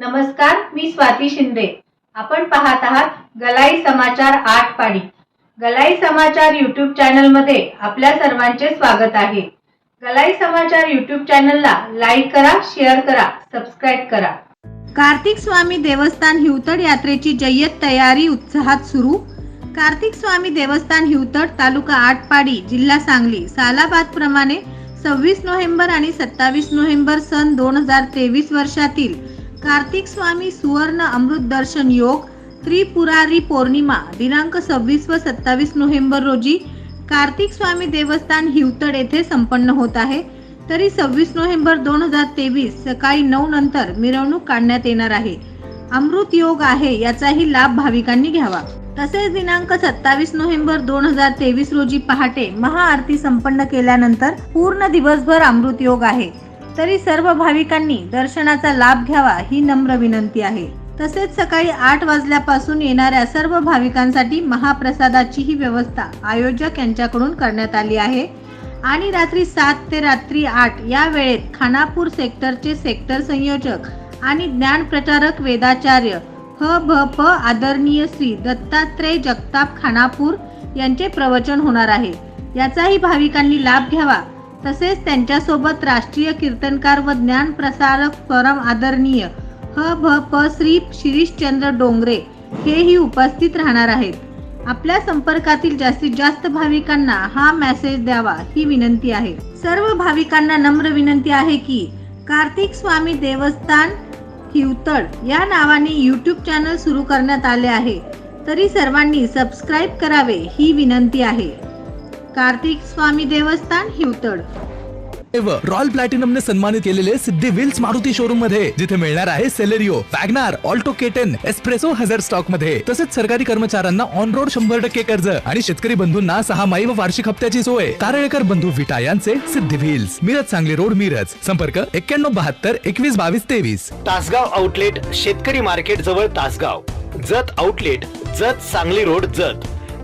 नमस्कार मी स्वाती शिंदे. आपण पाहत आहात गलाई समाचार आठ पाडी गलाई समाचार युट्यूब चॅनलमध्ये आपल्या सर्वांचे स्वागत आहे. गलाई समाचार युट्यूब चॅनलला लाईक करा शेअर करा सबस्क्राईब करा. कार्तिक स्वामी देवस्थान हिवतड यात्रेची जय्यत तयारी उत्साहात सुरू. कार्तिक स्वामी देवस्थान हिवतड तालुका आटपाडी जिल्हा सांगली सालाबाद प्रमाणे सव्वीस नोव्हेंबर आणि सत्तावीस नोव्हेंबर सन दोन हजार तेवीस वर्षातील कार्तिक स्वामी सुवर्ण अमृत दर्शन योग त्रिपुरारी पौर्णिमा दिनांक सव्वीस व सत्तावीस नोव्हेंबर रोजी कार्तिक स्वामी देवस्थान हिवतड येथे संपन्न होत आहे. तरी सव्वीस नोव्हेंबर दोन हजार तेवीस सकाळी नऊ नंतर मिरवणूक काढण्यात येणार आहे. अमृत योग आहे याचाही लाभ भाविकांनी घ्यावा. तसेच दिनांक सत्तावीस नोव्हेंबर दोन हजार तेवीस रोजी पहाटे महाआरती संपन्न केल्यानंतर पूर्ण दिवसभर अमृत योग आहे. तरी सर्व भाविकांनी दर्शनाचा लाभ घ्यावा ही नम्र विनंती आहे. तसेच सकाळी आठ वाजल्यापासून येणाऱ्या सर्व भाविकांसाठी महाप्रसादाचीही व्यवस्था आयोजक यांच्याकडून करण्यात आली आहे. आणि रात्री सात ते रात्री आठ या वेळेत खानापूर सेक्टरचे सेक्टर संयोजक आणि ज्ञान प्रचारक वेदाचार्य ह भ प आदरणीय श्री दत्तात्रय जगताप खानापूर यांचे प्रवचन होणार आहे. याचाही भाविकांनी लाभ घ्यावा तसेच त्यांच्यासोबत राष्ट्रीय कीर्तनकार व ज्ञान प्रसारक परम आदरणीय ह भ प श्री शिरीषचंद्र डोंगरे हेही उपस्थित राहणार आहेत. आपल्या संपर्कातील जास्तीत जास्त भाविकांना हा मेसेज द्यावा ही विनंती आहे. सर्व भाविकांना नम्र विनंती आहे की कार्तिक स्वामी देवस्थान हिवतड या नावाने यूट्यूब चॅनल सुरू करण्यात आले आहे. तरी सर्वांनी सबस्क्राईब करावे ही विनंती आहे. कार्तिक स्वामी देवस्थान हिवतड रॉयल प्लॅटिनमने सन्मानित केलेले सिद्धी विल्स मारुती शोरूममध्ये जिथे मिळणार आहे Celerio WagonR Alto K ten S Presso हजर स्टॉकमध्ये. तसेच सरकारी कर्मचाऱ्यांना ऑन रोड शंभर टक्के कर्ज आणि शेतकरी बंधूंना सहा माई व वार्षिक हप्त्याची सोय. कारळेकर बंधू विटा यांचे सिद्धी व्हील्स. मिरज सांगली रोड मिरज. संपर्क एक्क्याण्णव बहात्तर एकवीस बावीस तेवीस. तासगाव आउटलेट शेतकरी मार्केट जवळ Tasgaon. Jat outlet Jat Sangli road Jat.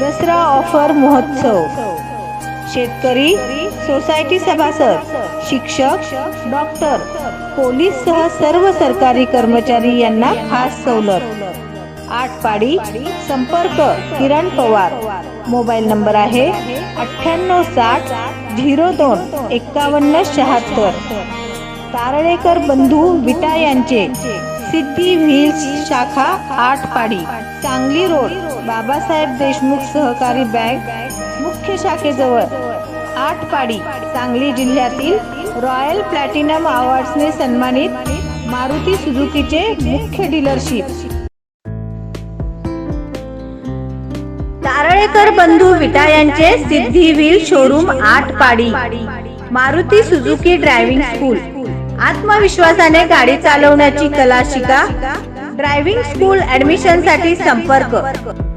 Dussehra offer महोत्सव. शेतकरी सोसायटी सभासद शिक्षक डॉक्टर पोलीस सह सर्व सरकारी कर्मचारी यांना खास सवलत. आठ पाडी संपर्क किरण पवार. मोबाईल नंबर आहे अठ्ठ्याण्णव साठ झिरो दोन एक्कावन्न शहात्तर. तारळेकर बंधू विटा यांचे सिद्धी व्हील्स शाखा आठ पाडी सांगली रोड. बाबासाहेब देशमुख सहकारी बँक मुख्य शाखेजवळ आठ पाडी सांगली जिल्ह्यातील रॉयल प्लॅटिनम अवॉर्ड्सने सन्मानित मारुती सुझुकीचे मुख्य डीलरशिप. तारळेकर बंधू विटा यांचे Siddhi wheel showroom Atpadi Maruti Suzuki driving school. आत्मविश्वासाने गाडी चालवण्याची कला शिका ड्रायव्हिंग स्कूल ऍडमिशनसाठी संपर्क.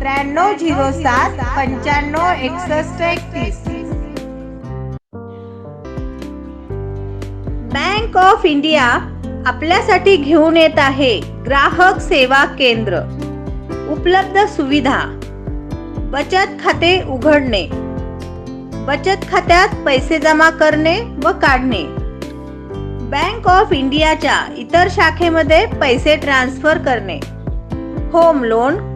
त्र्याण्णव झिरो सात पंच्याण्णव एकसष्ट एकतीस. बँक ऑफ इंडिया आपल्यासाठी घेऊन येत आहे ग्राहक सेवा केंद्र. उपलब्ध सुविधा. बचत खाते उघडणे. बचत खात्यात पैसे जमा करणे व काढणे. बँक ऑफ इंडियाच्या इतर शाखेमध्ये पैसे ट्रान्सफर करणे. होम लोन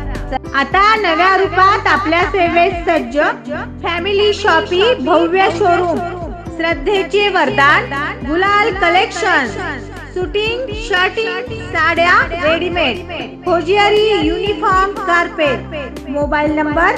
आता नव्या रूपात आपल्या सेवेत सज्ज फॅमिली शॉपी भव्य शोरूम श्रद्धेचे वरदान गुलाल कलेक्शन शूटिंग शर्टिंग साड्या readymade hosiery uniform carpet mobile number